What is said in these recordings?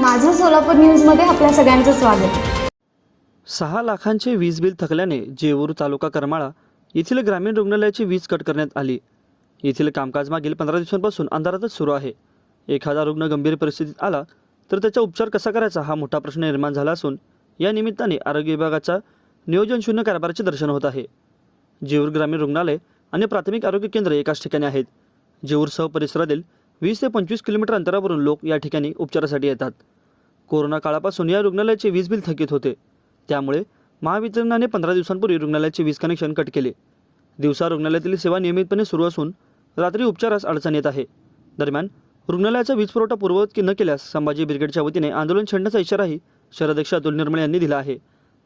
माझं सोलापूर न्यूजमध्ये आपल्या सगळ्यांचं स्वागत. सहा लाखांचे वीज बिल थकल्याने जेऊर तालुका करमाळा येथील ग्रामीण रुग्णालयाची वीज कट करण्यात आली. येथील कामकाज मागील पंधरा दिवसांपासून अंधारातच सुरू आहे. एखादा रुग्ण गंभीर परिस्थितीत आला तर त्याचा उपचार कसा करायचा हा मोठा प्रश्न निर्माण झाला असून या निमित्ताने आरोग्य विभागाचा नियोजन शून्य कारभाराचे दर्शन होत आहे. जेऊर ग्रामीण रुग्णालय आणि प्राथमिक आरोग्य केंद्र एकाच ठिकाणी आहेत. जेऊरसह परिसरातील वीस ते पंचवीस किलोमीटर अंतरावरून लोक या ठिकाणी उपचारासाठी येतात. कोरोना काळापासून या रुग्णालयाचे वीज बिल थकीत होते. त्यामुळे महावितरणाने पंधरा दिवसांपूर्वी रुग्णालयाचे वीज कनेक्शन कट केले. दिवसा रुग्णालयातील सेवा नियमितपणे सुरू असून रात्री उपचारास अडचण येत आहे. दरम्यान रुग्णालयाचा वीज पुरवठा पूर्ववत की न केल्यास संभाजी ब्रिगेडच्या वतीने आंदोलन छेडण्याचा इशाराही शहराध्यक्ष अतुल निर्मळे यांनी दिला आहे.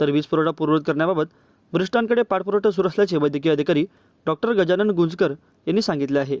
तर वीज पुरवठा पूर्ववत करण्याबाबत वरिष्ठांकडे पाठपुरवठा सुरू असल्याचे वैद्यकीय अधिकारी डॉक्टर गजानन गुंजकर यांनी सांगितले आहे.